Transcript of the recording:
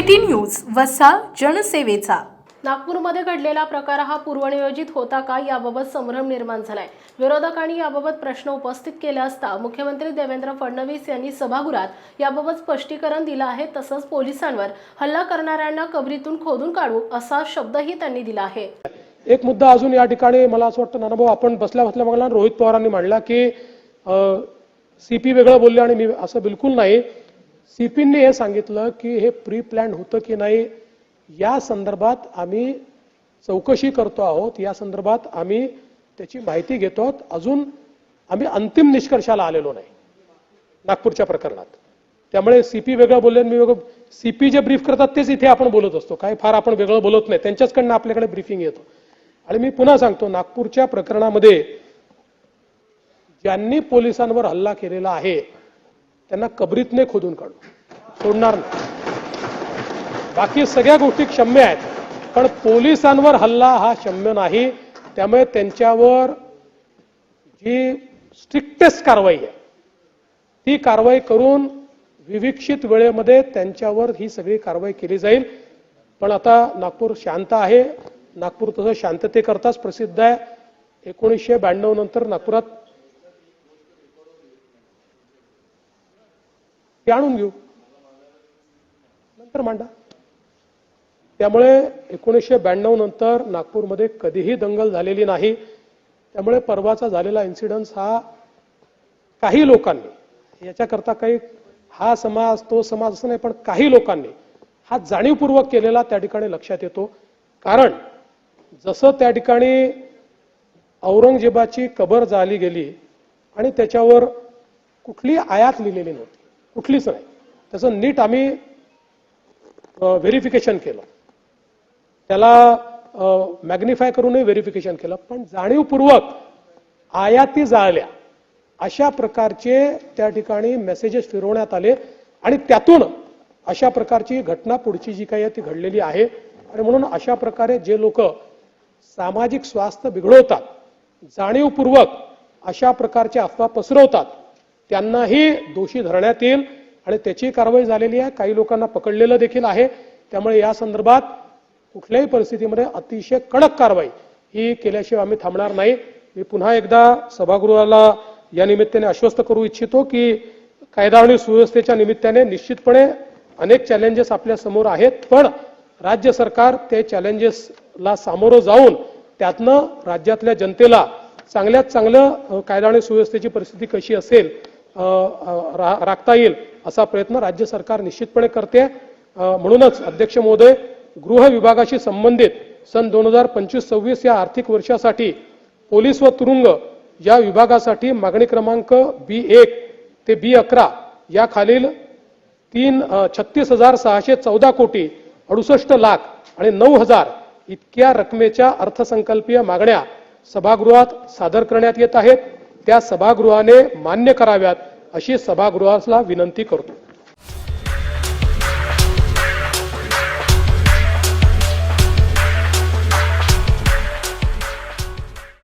City News वसा जनसेवेचा. नागपूरमध्ये घडलेला प्रकार हा पूर्वनियोजित होता का याबाबत संभ्रम निर्माण झालाय. विरोधकांनी याबाबत प्रश्न उपस्थित केला असता मुख्यमंत्री देवेंद्र फडणवीस यांनी सभागृहात याबाबत स्पष्टीकरण दिलं आहे तसंच पोलिसांवर हल्ला करणाऱ्यांना कबरीतून खोदून काढू असा शब्दही त्यांनी दिला आहे. एक मुद्दा अजून या ठिकाणी मला असं वाटतं नानाभाऊ आपण बसल्या बसल्या बघला रोहित पवारांनी मांडला की सीपी वेगळं बोलले आणि मी असं बिलकुल नाही. सीपींनी हे सांगितलं की हे प्री प्लॅन होतं की नाही या संदर्भात आम्ही चौकशी करतो आहोत. या संदर्भात आम्ही त्याची माहिती घेतो आहोत. अजून आम्ही अंतिम निष्कर्षाला आलेलो नाही नागपूरच्या प्रकरणात. त्यामुळे सीपी वेगळं बोलले आणि मी वेगळं सीपी जे ब्रीफ करतात तेच इथे आपण बोलत असतो. काय फार आपण वेगळं बोलत नाही. त्यांच्याचकडनं आपल्याकडे ब्रीफिंग येतो. आणि मी पुन्हा सांगतो नागपूरच्या प्रकरणामध्ये ज्यांनी पोलिसांवर हल्ला केलेला आहे त्यांना कबरीतने खोदून काढू. सोडणार नाही. बाकी सगळ्या गोष्टी क्षम्य आहेत. पण पोलिसांवर हल्ला हा क्षम्य नाही. त्यामुळे त्यांच्यावर जी स्ट्रिक्टेस्ट कारवाई आहे ती कारवाई करून विविक्षित वेळेमध्ये त्यांच्यावर ही सगळी कारवाई केली जाईल. पण आता नागपूर शांत आहे. नागपूर तसं शांततेकरताच प्रसिद्ध आहे. एकोणीसशे ब्याण्णव नंतर नागपुरात ते आणून घेऊ. नंतर मांडा. त्यामुळे एकोणीसशे ब्याण्णव नंतर नागपूरमध्ये कधीही दंगल झालेली नाही. त्यामुळे परवाचा झालेला इन्सिडन्स हा काही लोकांनी याच्याकरता काही हा समाज तो समाज असं नाही पण काही लोकांनी हा जाणीवपूर्वक केलेला त्या ठिकाणी लक्षात येतो. कारण जसं त्या ठिकाणी औरंगजेबाची कबर जाली गेली आणि त्याच्यावर कुठली आयात लिहिलेली नव्हती. कुठलीच नाही. त्याचं नीट आम्ही व्हेरिफिकेशन केलं. त्याला मॅग्निफाय करूनही व्हेरिफिकेशन केलं. पण जाणीवपूर्वक आयाती जाळल्या. अशा प्रकारचे त्या ठिकाणी मेसेजेस फिरवण्यात आले आणि त्यातून अशा प्रकारची घटना पुढची जी काही आहे ती घडलेली आहे. आणि म्हणून अशा प्रकारे जे लोक सामाजिक स्वास्थ्य बिघडवतात जाणीवपूर्वक अशा प्रकारच्या अफवा पसरवतात त्यांनाही दोषी धरण्यात येईल आणि त्याची कारवाई झालेली आहे. काही लोकांना पकडलेलं देखील आहे. त्यामुळे या संदर्भात कुठल्याही परिस्थितीमध्ये अतिशय कडक कारवाई ही केल्याशिवाय आम्ही थांबणार नाही. मी पुन्हा एकदा सभागृहाला या निमित्ताने आश्वस्त करू इच्छितो की कायदा आणि सुव्यवस्थेच्या निमित्ताने निश्चितपणे अनेक चॅलेंजेस आपल्यासमोर आहेत. पण राज्य सरकार ते चॅलेंजेसला सामोरं जाऊन त्यातनं राज्यातल्या जनतेला चांगल्यात चांगलं कायदा आणि सुव्यवस्थेची परिस्थिती कशी असेल राखता येईल असा प्रयत्न राज्य सरकार निश्चितपणे करते. म्हणूनच अध्यक्ष महोदय गृह विभागाशी संबंधित सन दोन हजार पंचवीस सव्वीस या आर्थिक वर्षासाठी पोलीस व तुरुंग या विभागासाठी मागणी क्रमांक बी एक ते बी अकरा या खालील तीन छत्तीस हजार सहाशे चौदा कोटी अडुसष्ट लाख आणि नऊ हजार इतक्या रकमेच्या अर्थसंकल्पीय मागण्या सभागृहात सादर करण्यात येत आहेत. त्या सभागृहाने मान्य कराव्यात. अशी सभागृहाला विनंती करतो.